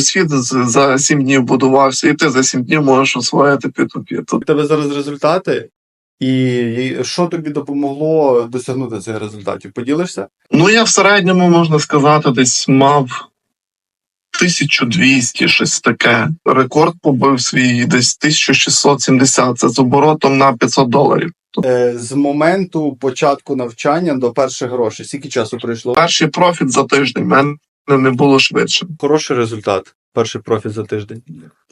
Світ за сім днів будувався, і ти за сім днів можеш освоїти P2P. У тебе зараз результати, і що тобі допомогло досягнути цих результатів? Поділишся? Ну, я в середньому, можна сказати, десь мав 1200, щось таке. Рекорд побив свій десь 1670. Це з оборотом на 500 доларів. Е, з моменту початку навчання до перших грошей, скільки часу пройшло? Перший профіт за тиждень. Мене не було швидше. Хороший результат. Перший профіт за тиждень.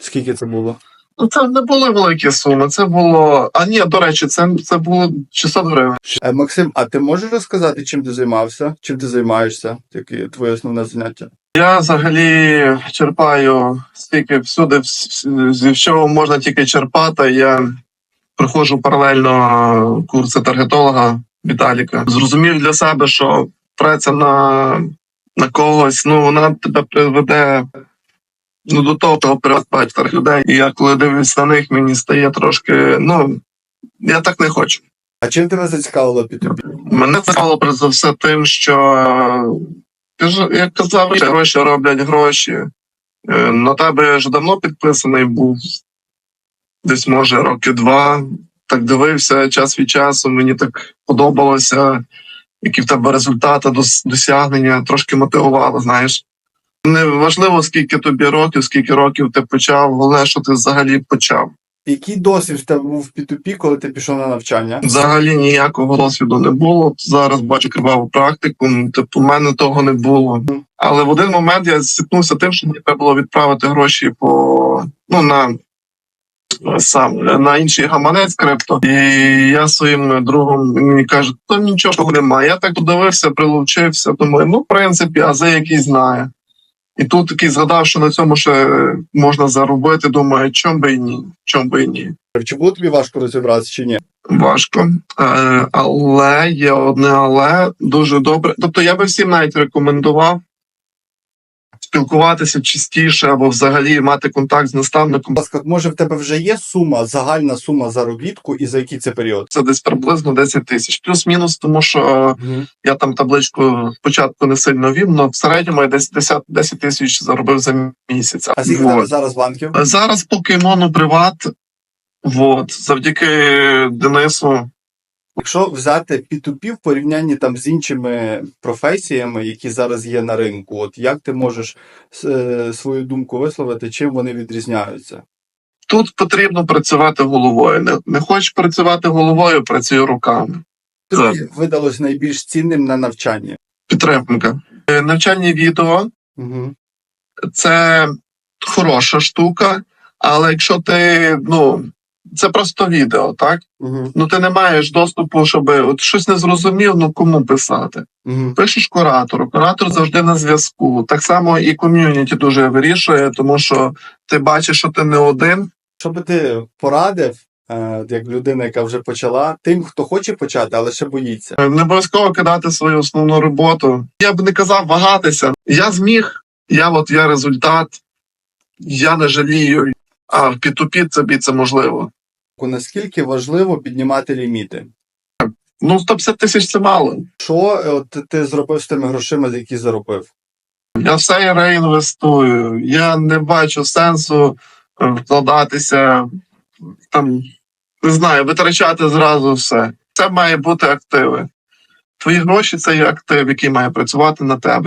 Скільки це було? Ну, це не були великі суми. Це було. А ні, до речі, це, це було 600 гривень. Е, Максим, а ти можеш розказати, чим ти займався? Чим ти займаєшся? Яке твоє основне заняття? Я взагалі черпаю стільки всюди, вс- зі всього можна тільки черпати. Я проходжу паралельно курси таргетолога Віталіка. Зрозумів для себе, що праця на, на когось, ну вона тебе приведе ну, до того, того багатьох людей. І я коли дивлюсь на них, мені стає трошки. Ну я так не хочу. А чим тебе зацікавило P2P? Мене цікавило перш за все тим, що ти ж як казав, гроші роблять гроші. Е, На тебе я ж давно підписаний був. Десь, може, роки два. Так дивився час від часу. Мені так подобалося, які в тебе результати, дос- досягнення, трошки мотивувало, знаєш. Не важливо, скільки тобі років, скільки років ти почав, головне, що ти взагалі почав. Який досвід в тебе був в P2P, коли ти пішов на навчання? Взагалі ніякого досвіду не було. Зараз бачу криваву практику. Типу, в мене того не було. Але в один момент я зіткнувся тим, що мені треба було відправити гроші по ну на сам на інший гаманець крипто. І я своїм другом мені каже, то нічого немає. Я так подивився, прилучився. Думаю, ну в принципі, ази який знає. І тут такий згадав, що на цьому ще можна заробити. Думаю, чом би і ні, чом би і ні. Чи було тобі важко розібратися чи ні? Важко, Е, але є одне але дуже добре. Тобто я би всім навіть рекомендував спілкуватися частіше або взагалі мати контакт з наставником. Будь ласка, може в тебе вже є сума, загальна сума заробітку і за який це період? Це десь приблизно 10 тисяч. Плюс-мінус, тому що я там табличку спочатку не сильно вів, але в середньому я десь 10, 10 тисяч заробив за місяць. А скільки тебе Вот. зараз банків? Зараз покемону приват. Вот, завдяки Денису Якщо взяти P2P в порівнянні там з іншими професіями, які зараз є на ринку, от як ти можеш е, свою думку висловити, чим вони відрізняються? Тут потрібно працювати головою. Не, не хочеш працювати головою, працюй руками. Тобі видалось найбільш цінним на навчанні. Підтримка. Е, Навчальні відео Угу. це хороша штука, але якщо ти, ну, це просто відео, так? Угу. Ну ти не маєш доступу, щоб от щось не зрозумів, ну кому писати. Угу. Пишеш куратору, куратор завжди на зв'язку. Так само і ком'юніті дуже вирішує, тому що ти бачиш, що ти не один. Що би ти порадив, е, як людина, яка вже почала, тим, хто хоче почати, але ще боїться? Не обов'язково кидати свою основну роботу. Я б не казав вагатися. Я зміг, я от я результат, я не жалію. А в P2P це це можливо. Наскільки важливо піднімати ліміти? Ну, 150 тисяч це мало. Що е, от ти зробив з тими грошима, які заробив? Я все реінвестую. Я не бачу сенсу е, вкладатися там, не знаю, витрачати зразу все. Це має бути активи. Твої гроші це є актив, який має працювати на тебе.